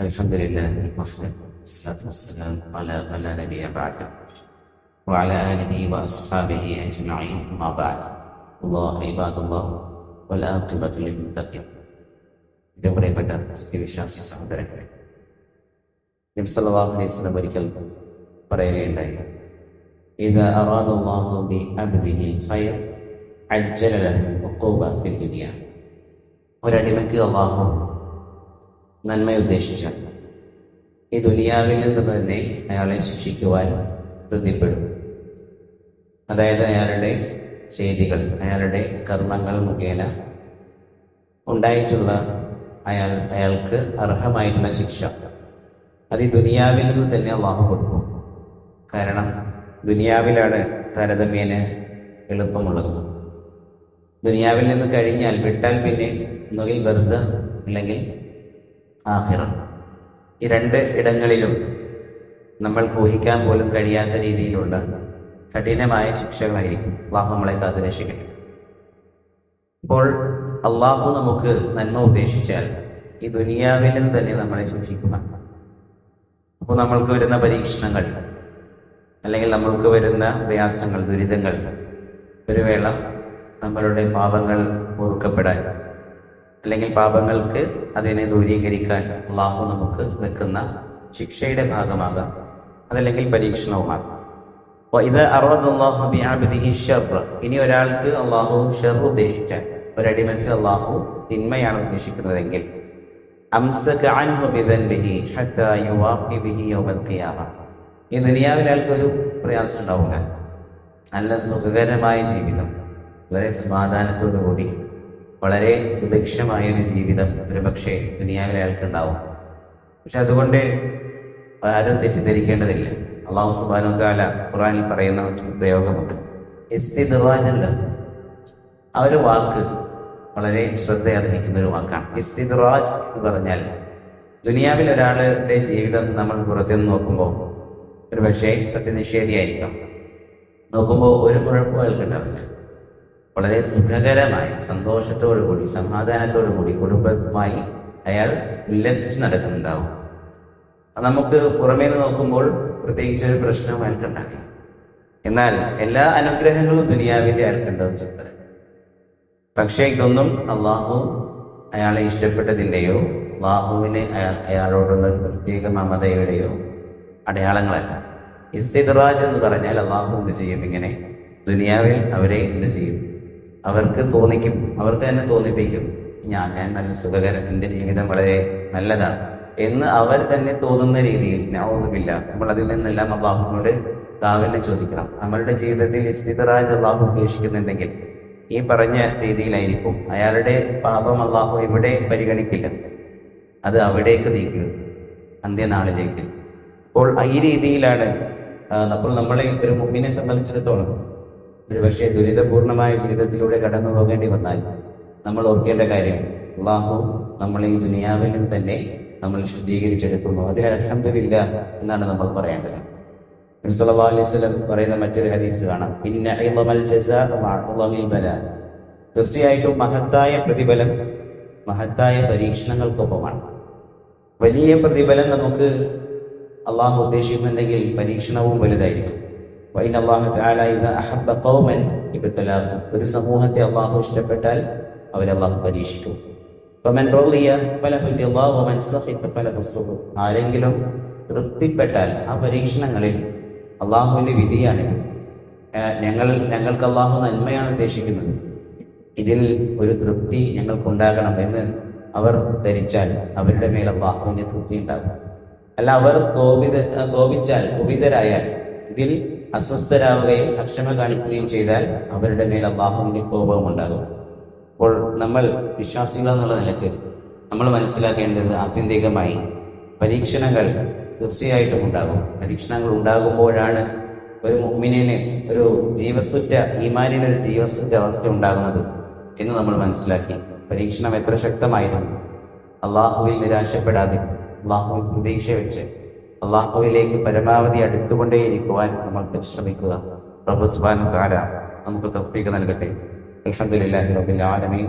الحمد لله وحده والصلاة والسلام على من لا نبي بعده وعلى آله وأصحابه أجمعين أما بعد الله عباد الله والعاقبة للمتقين ഇത് പ്രിയപ്പെട്ട വിശ്വാസി സഹോദരങ്ങളെ നബി സല്ലല്ലാഹു അലൈഹി വസല്ലം ഒരിക്കൽ പറയുകയുണ്ടായി ഇത് അറാദല്ലാഹു ബി അബ്ദിഹി ഖൈർ അജ്ജല ലഹു ഉഖൂബ ഫിൽ ദുനിയ ഒരടിമയ്ക്ക് അള്ളാഹു നന്മ ഉദ്ദേശിച്ചാണ് ഈ ദുനിയാവിൽ നിന്ന് തന്നെ അയാളെ ശിക്ഷിക്കുവാൻ ബുദ്ധിപ്പെടും അതായത് അയാളുടെ ചെയ്തികൾ അയാളുടെ കർമ്മങ്ങൾ മുഖേന ഉണ്ടായിട്ടുള്ള അയാൾ അയാൾക്ക് അർഹമായിട്ടുള്ള ശിക്ഷ. അത് ഈ ദുനിയാവിൽ നിന്ന് തന്നെ അള്ളാഹു കൊടുക്കും. കാരണം ദുനിയാവിലാണ് താരതമ്യേന എളുപ്പമുള്ളത്. ദുനിയാവിൽ നിന്ന് കഴിഞ്ഞാൽ വിട്ടാൽ പിന്നെ ഒന്നുകിൽ ബർസ അല്ലെങ്കിൽ ആഹിറം. ഈ രണ്ട് ഇടങ്ങളിലും നമ്മൾ ഊഹിക്കാൻ പോലും കഴിയാത്ത രീതിയിലുള്ള കഠിനമായ ശിക്ഷകളായിരിക്കും അള്ളാഹു നമ്മളെ കാത്തു രക്ഷിക്കട്ടെ ഇപ്പോൾ അള്ളാഹു നമുക്ക് നന്മ ഉദ്ദേശിച്ചാൽ ഈ ദുനിയാവിലും തന്നെ നമ്മളെ ശിക്ഷിക്കുക അപ്പോൾ നമ്മൾക്ക് വരുന്ന പരീക്ഷണങ്ങൾ അല്ലെങ്കിൽ നമ്മൾക്ക് വരുന്ന പ്രയാസങ്ങൾ ദുരിതങ്ങൾ ഒരു വേള നമ്മളുടെ പാപങ്ങൾ പൊറുക്കപ്പെടാൻ അല്ലെങ്കിൽ പാപങ്ങൾക്ക് അതിനെ ദൂരീകരിക്കാൻ അള്ളാഹു നമുക്ക് വെക്കുന്ന ശിക്ഷയുടെ ഭാഗമാകാം. അതല്ലെങ്കിൽ പരീക്ഷണവുമാകാം. അപ്പോൾ ഇത് അറുപത് ഷർറ്. ഇനി ഒരാൾക്ക് അള്ളാഹു ഷെർ ഉദ്ദേശിച്ചാൽ ഒരടിമയ്ക്ക് അള്ളാഹു തിന്മയാണ് ഉദ്ദേശിക്കുന്നതെങ്കിൽ. ഈ ദുനിയാവിൽ ആൾക്കൊരു പ്രയാസം ഉണ്ടാവില്ല. നല്ല സുഖകരമായ ജീവിതം. വളരെ സമാധാനത്തോടു കൂടി വളരെ സുഭിക്ഷമായ ഒരു ജീവിതം ഒരു പക്ഷേ ദുനിയാവിലെ ആൾക്കുണ്ടാവും. പക്ഷെ അതുകൊണ്ട് ആരും തെറ്റിദ്ധരിക്കേണ്ടതില്ല. അള്ളാഹു സുബാനു താല ഖുറാനിൽ പറയുന്ന പ്രയോഗമുണ്ട്. ഇസ്തിദ്റാജല്ല. ആ ഒരു വാക്ക് വളരെ ശ്രദ്ധയർഹിക്കുന്ന ഒരു വാക്കാണ്. ഇസ്തിദ്റാജ് എന്ന് പറഞ്ഞാൽ ദുനിയാവിൽ ഒരാളുടെ ജീവിതം നമ്മൾ പുറത്തുനിന്ന് നോക്കുമ്പോൾ ഒരു പക്ഷേ സത്യനിഷേധിയായിരിക്കാം. നോക്കുമ്പോൾ ഒരു കുഴപ്പവും അയാൾക്കുണ്ടാവില്ല വളരെ സുഖകരമായി സന്തോഷത്തോടുകൂടി സമാധാനത്തോടുകൂടി കുടുംബമായി അയാൾ ഉല്ലസിച്ച് നടക്കുന്നുണ്ടാവും നമുക്ക് പുറമേ നിന്ന് നോക്കുമ്പോൾ പ്രത്യേകിച്ച് ഒരു പ്രശ്നവും അയാൾക്കുണ്ടാകില്ല എന്നാൽ എല്ലാ അനുഗ്രഹങ്ങളും ദുനിയാവിന്റെ അയാൾക്കുണ്ടാവും ചെറുപ്പം പക്ഷേ ഇതൊന്നും അള്ളാഹു അയാളെ ഇഷ്ടപ്പെട്ടതിന്റെയോ അള്ളാഹുവിന് അയാളോടുള്ള ഒരു പ്രത്യേക മമതയുടെയോ അടയാളങ്ങളല്ല. ഇസ്തിദ്റാജ് എന്ന് പറഞ്ഞാൽ അള്ളാഹു എന്ത് ചെയ്യും ഇങ്ങനെ? ദുനിയാവിൽ അവരെ എന്ത് ചെയ്യും? അവർക്ക് തോന്നിക്കും. അവർക്ക് തന്നെ തോന്നിപ്പിക്കും. ഞാൻ ഞാൻ നല്ല സുഖകരം എന്റെ ജീവിതം വളരെ നല്ലതാണ് എന്ന് അവർ തന്നെ തോന്നുന്ന രീതിയിൽ ഞാവുന്നില്ല നമ്മൾ അതിൽ നിന്നെല്ലാം അള്ളാഹുവിനോട് കാവലിനെ ചോദിക്കണം. നമ്മളുടെ ജീവിതത്തിൽ ഇസ്തിദ്റാജ് അള്ളാഹു ഉദ്ദേശിക്കുന്നുണ്ടെങ്കിൽ ഈ പറഞ്ഞ രീതിയിലായിരിക്കും. അയാളുടെ പാപം അള്ളാഹു ഇവിടെ പരിഗണിക്കില്ല. അത് അവിടേക്ക് നീക്കും അന്ത്യനാളിലേക്ക്. അപ്പോൾ ഈ രീതിയിലാണ് അപ്പോൾ നമ്മളെ ഒരു മുമ്പിനെ സംബന്ധിച്ചിടത്തോളം ഒരു പക്ഷേ ദുരിതപൂർണമായ ജീവിതത്തിലൂടെ കടന്നു പോകേണ്ടി വന്നാൽ നമ്മൾ ഓർക്കേണ്ട കാര്യം അള്ളാഹു നമ്മളെ ഈ ദുനിയാവിൽ നിന്ന് തന്നെ നമ്മൾ ശുദ്ധീകരിച്ചെടുക്കുന്നു. അതിന് അലഹമില്ല എന്നാണ് നമ്മൾ പറയേണ്ടത്. സല്ലല്ലാഹു അലൈഹി വസല്ലം പറയുന്ന മറ്റൊരു ഹദീസ് കാണാം. തീർച്ചയായിട്ടും മഹത്തായ പ്രതിഫലം മഹത്തായ പരീക്ഷണങ്ങൾക്കൊപ്പമാണ്. വലിയ പ്രതിഫലം നമുക്ക് അള്ളാഹു ഉദ്ദേശിക്കുന്നുണ്ടെങ്കിൽ പരീക്ഷണവും വലുതായിരിക്കും. ഒരു സമൂഹത്തെ അള്ളാഹു ഇഷ്ടപ്പെട്ടാൽ അവരെ അള്ളാഹു പരീക്ഷിക്കും. ആരെങ്കിലും തൃപ്തിപ്പെട്ടാൽ ആ പരീക്ഷണങ്ങളിൽ അള്ളാഹുവിന്റെ വിധിയാണിത്. ഞങ്ങൾ ഞങ്ങൾക്ക് അള്ളാഹു നന്മയാണ് ഉദ്ദേശിക്കുന്നത്. ഇതിൽ ഒരു തൃപ്തി ഞങ്ങൾക്കുണ്ടാകണം എന്ന് അവർ ധരിച്ചാൽ അവരുടെ മേൽ അള്ളാഹുവിന്റെ തൃപ്തി ഉണ്ടാകും. അല്ല അവർ കോപിത കോപിച്ചാൽ കോപിതരായാൽ ഇതിൽ അസ്വസ്ഥരാവുകയും അക്ഷമ കാണിക്കുകയും ചെയ്താൽ അവരുടെ മേൽ അള്ളാഹുവിന്റെ കോപവും ഉണ്ടാകും. അപ്പോൾ നമ്മൾ വിശ്വാസികൾ എന്നുള്ള നിലയ്ക്ക് നമ്മൾ മനസ്സിലാക്കേണ്ടത് ആത്യന്തികമായി പരീക്ഷണങ്ങൾ തീർച്ചയായിട്ടും ഉണ്ടാകും. പരീക്ഷണങ്ങൾ ഉണ്ടാകുമ്പോഴാണ് ഒരു മുമ്മിനിന് ഒരു ജീവസുറ്റ ഈമാനിന് ഒരു ജീവസുറ്റ അവസ്ഥ ഉണ്ടാകുന്നത് എന്ന് നമ്മൾ മനസ്സിലാക്കി. പരീക്ഷണം എത്ര ശക്തമായിരുന്നു. അള്ളാഹുവിൽ നിരാശപ്പെടാതെ അള്ളാഹുവിൽ പ്രതീക്ഷ വെച്ച് അള്ളാഹുവിലേക്ക് പരമാവധി അടുത്തുകൊണ്ടേയിരിക്കുവാൻ നമ്മൾ പരിശ്രമിക്കുക. പ്രഭു സുബാനു താര നമുക്ക് തഫീക്ക് നൽകട്ടെ. അലഹദില്ലാഹി റബ്ബിൽ ആലമീൻ.